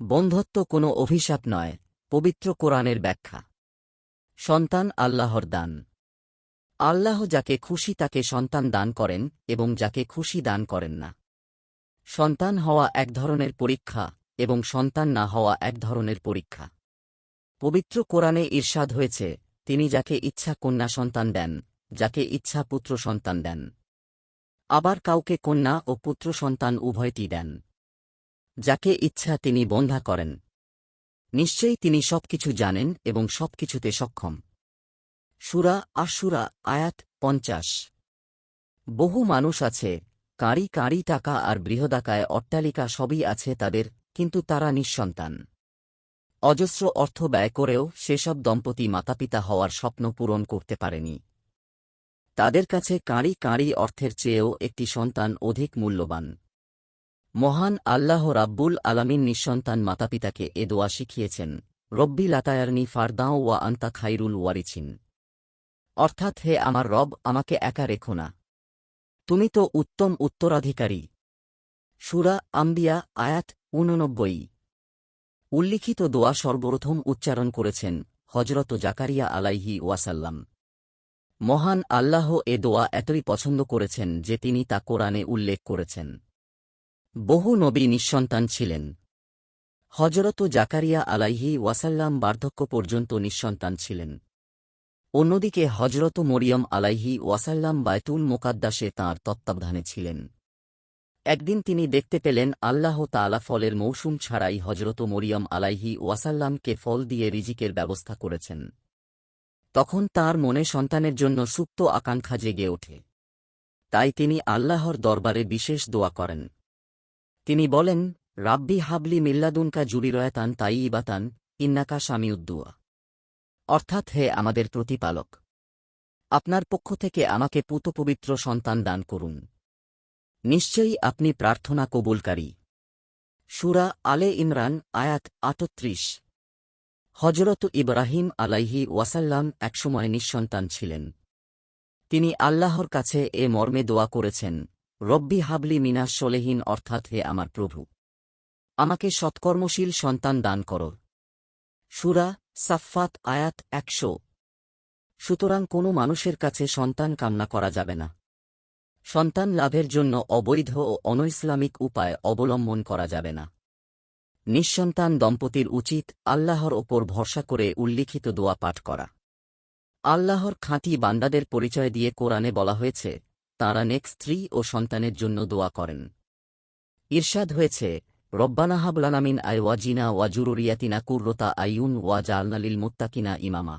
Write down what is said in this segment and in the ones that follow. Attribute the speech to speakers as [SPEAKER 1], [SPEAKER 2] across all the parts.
[SPEAKER 1] বন্ধত্ব কোনো অভিশাপ নয়, পবিত্র কোরআনের ব্যাখ্যা। সন্তান আল্লাহর দান। আল্লাহ যাকে খুশি তাকে সন্তান দান করেন এবং যাকে খুশি দান করেন না। সন্তান হওয়া এক ধরনের পরীক্ষা এবং সন্তান না হওয়া এক ধরনের পরীক্ষা। পবিত্র কোরআনে ঈর্ষাদ হয়েছে, তিনি যাকে ইচ্ছা কন্যা সন্তান দেন, যাকে ইচ্ছা পুত্র সন্তান দেন। আবার কাউকে কন্যা ও পুত্র সন্তান উভয়টি দেন। যাকে ইচ্ছা তিনি বন্ধা করেন। নিশ্চয়ই তিনি সবকিছু জানেন এবং সবকিছুতে সক্ষম। সুরা আশুরা, আয়াত পঞ্চাশ। বহু মানুষ আছে, কাঁড়ি কাঁড়ি টাকা আর বৃহদাকায় অট্টালিকা সবই আছে তাদের, কিন্তু তারা নিঃসন্তান। অজস্র অর্থ ব্যয় করেও সেসব দম্পতি মাতাপিতা হওয়ার স্বপ্ন পূরণ করতে পারেনি। তাদের কাছে কাঁড়ি কাঁড়ি অর্থের চেয়েও একটি সন্তান অধিক মূল্যবান। মহান আল্লাহ রাব্বুল আলামিন নিঃসন্তান মাতাপিতাকে এ দোয়া শিখিয়েছেন, রব্বি লাতায়ারনি ফারদাও ওয়া আন্তা খাইরুল ওয়ারিছিন অর্থাৎ হে আমার রব, আমাকে একা রেখো না। তুমি তো উত্তম উত্তরাধিকারী। সুরা আম্বিয়া, আয়াত ঊননব্বই। উল্লিখিত দোয়া সর্বপ্রথম উচ্চারণ করেছেন হজরত জাকারিয়া আলাইহি ওয়াসাল্লাম। মহান আল্লাহ এ দোয়া এতই পছন্দ করেছেন যে তিনি তা কোরআনে উল্লেখ করেছেন। বহু নবী নিঃসন্তান ছিলেন। হজরত জাকারিয়া আলাইহি ওয়াসাল্লাম বার্ধক্য পর্যন্ত নিঃসন্তান ছিলেন। অন্যদিকে হজরত মরিয়ম আলাইহি ওয়াসাল্লাম বায়তুল মোকাদ্দাসে তাঁর তত্ত্বাবধানে ছিলেন। একদিন তিনি দেখতে পেলেন আল্লাহ তালা ফলের মৌসুম ছাড়াই হজরত মরিয়ম আলাইহি ওয়াসাল্লামকে ফল দিয়ে রিজিকের ব্যবস্থা করেছেন। তখন তার মনে সন্তানের জন্য সুপ্ত আকাঙ্ক্ষা জেগে ওঠে। তাই তিনি আল্লাহর দরবারে বিশেষ দোয়া করেন। তিনি বলেন, রাব্বি হাবলি মিল্লাদুনকা জুরিরয়াতান তাই ইবাতান ইন্নাকা স্বামীউদ্দুয়া অর্থাৎ হে আমাদের প্রতিপালক, আপনার পক্ষ থেকে আমাকে পুতপবিত্র সন্তান দান করুন। নিশ্চয়ই আপনি প্রার্থনা কবুলকারী। সুরা আলে ইমরান, আয়াত আটত্রিশ। হজরত ইব্রাহিম আলাইহি ওয়াসাল্লাম একসময় নিঃসন্তান ছিলেন। তিনি আল্লাহর কাছে এ মর্মে দোয়া করেছেন রব্বি হাবলি মিনাস সোলেহীন অর্থাৎ হে আমার প্রভু। আমাকে সৎকর্মশীল সন্তান দান কর। সুরা সাফফাত আয়াত একশো। সুতরাং কোনো মানুষের কাছে সন্তান কামনা করা যাবে না। সন্তান লাভের জন্য অবৈধ ও অনৈসলামিক উপায় অবলম্বন করা যাবে না। নিঃসন্তান দম্পতির উচিত আল্লাহর ওপর ভরসা করে উল্লিখিত দোয়া পাঠ করা। আল্লাহর খাঁটি বান্দাদের পরিচয় দিয়ে কোরআনে বলা হয়েছে তাঁরা নেক স্ত্রী ও সন্তানের জন্য দোয়া করেন। ঈর্ষাদ হয়েছে, রব্বানা হাবলানামিন আয় ওয়াজিনা ওয়া জুরুরিয়াতিনা কুর্রতা আইউন ওয়া জালনালিল মুত্তাকিনা ইমামা।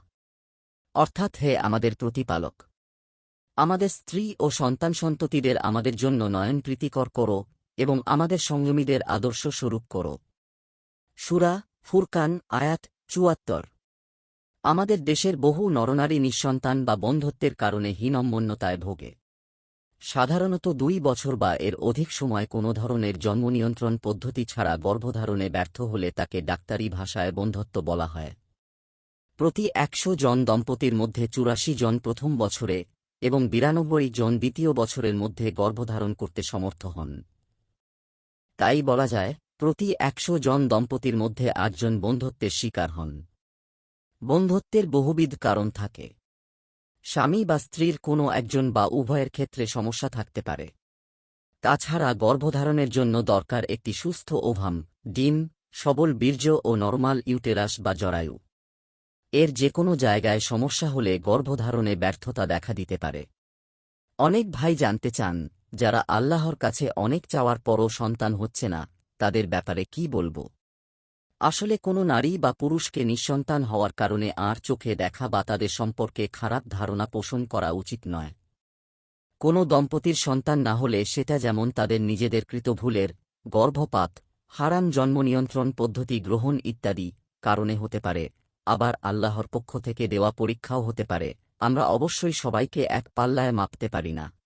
[SPEAKER 1] অর্থাৎ হে আমাদের প্রতিপালক, আমাদের স্ত্রী ও সন্তান সন্ততিদের আমাদের জন্য নয়ন প্রীতিকর করো এবং আমাদের সংযমীদের আদর্শ স্বরূপ করো। সুরা ফুরকান, আয়াত চুয়াত্তর। আমাদের দেশের বহু নরনারী নিঃসন্তান বা বন্ধত্বের কারণে হীনম্মন্যতায় ভোগে। সাধারণত দুই বছর বা এর অধিক সময় কোনো ধরনের জন্মনিয়ন্ত্রণ পদ্ধতি ছাড়া গর্ভধারণে ব্যর্থ হলে তাকে ডাক্তারি ভাষায় বন্ধত্ব বলা হয়। প্রতি একশো জন দম্পতির মধ্যে চুরাশি জন প্রথম বছরে এবং বিরানব্বই জন দ্বিতীয় বছরের মধ্যে গর্ভধারণ করতে সমর্থ হন। তাই বলা যায়, প্রতি একশো জন দম্পতির মধ্যে আটজন বন্ধত্বের শিকার হন। বন্ধত্বের বহুবিধ কারণ থাকে। স্বামী বা স্ত্রীর কোনো একজন বা উভয়ের ক্ষেত্রে সমস্যা থাকতে পারে। তাছাড়া গর্ভধারণের জন্য দরকার একটি সুস্থ ওভাম, ডিম, সবল বীর্য ও নরমাল ইউটেরাস বা জরায়ু। এর যে কোনো জায়গায় সমস্যা হলে গর্ভধারণে ব্যর্থতা দেখা দিতে পারে। অনেক ভাই জানতে চান, যারা আল্লাহর কাছে অনেক চাওয়ার পরও সন্তান হচ্ছে না, তাদের ব্যাপারে কি বলব? আসলে কোনো নারী বা পুরুষকে নিঃসন্তান হওয়ার কারণে আর চোখে দেখা বা তাদের সম্পর্কে খারাপ ধারণা পোষণ করা উচিত নয়। কোনো দম্পতির সন্তান না হলে সেটা যেমন তাদের নিজেদের কৃত ভুলের গর্ভপাত, হারাম জন্মনিয়ন্ত্রণ পদ্ধতি গ্রহণ ইত্যাদি কারণে হতে পারে, আবার আল্লাহর পক্ষ থেকে দেওয়া পরীক্ষাও হতে পারে। আমরা অবশ্যই সবাইকে এক পাল্লায় মাপতে পারি না।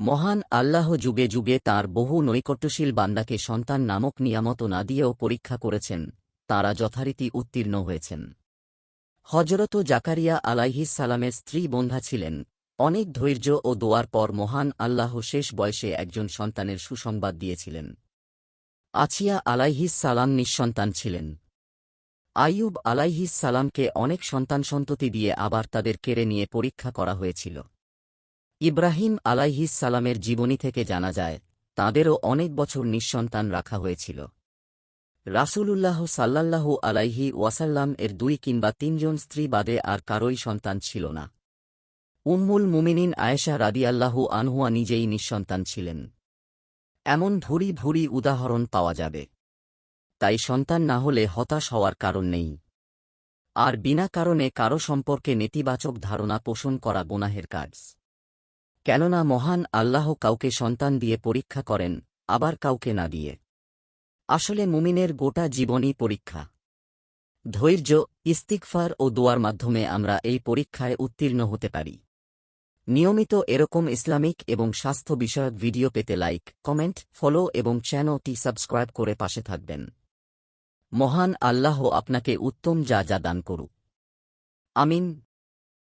[SPEAKER 1] মহান আল্লাহ যুগে যুগে তার বহু নৈকট্যশীল বান্দাকে সন্তান নামক নিয়ামত না দিয়েও পরীক্ষা করেছেন, তারা যথারীতি উত্তীর্ণ হয়েছেন। হজরত জাকারিয়া আলাইহিস সালামের স্ত্রী বন্ধা ছিলেন। অনেক ধৈর্য ও দোয়ার পর মহান আল্লাহ শেষ বয়সে একজন সন্তানের সুসংবাদ দিয়েছিলেন। আছিয়া আলাইহিস সালাম নিঃসন্তান ছিলেন। আইয়ুব আলাইহিস সালামকে অনেক সন্তান সন্ততি দিয়ে আবার তাদের কেড়ে নিয়ে পরীক্ষা করা হয়েছিল। ইব্রাহিম আলাইহিস সালামের জীবনী থেকে জানা যায়, তাঁদেরও অনেক বছর নিঃসন্তান রাখা হয়েছিল। রাসূলুল্লাহ সাল্লাল্লাহু আলাইহি ওয়াসাল্লাম এর দুই কিংবা তিনজন স্ত্রী বাদে আর কারোই সন্তান ছিল না। উম্মুল মুমিনিন আয়েশা রাদিয়াল্লাহু আনহুয়া নিজেই নিঃসন্তান ছিলেন। এমন ভুরি ভুরি উদাহরণ পাওয়া যাবে। তাই সন্তান না হলে হতাশ হওয়ার কারণ নেই। আর বিনা কারণে কারও সম্পর্কে নেতিবাচক ধারণা পোষণ করা গুনাহের কাজ। কেননা মহান আল্লাহ কাউকে সন্তান দিয়ে পরীক্ষা করেন, আবার কাউকে না দিয়ে। আসলে মুমিনের গোটা জীবনই পরীক্ষা। ধৈর্য ইস্তিকফার ও দোয়ার মাধ্যমে আমরা এই পরীক্ষায় উত্তীর্ণ হতে পারি। নিয়মিত এরকম ইসলামিক এবং স্বাস্থ্য বিষয়ক ভিডিও পেতে লাইক, কমেন্ট, ফলো এবং চ্যানেলটি সাবস্ক্রাইব করে পাশে থাকবেন। মহান আল্লাহ আপনাকে উত্তম যা যা দান করুক। আমিন।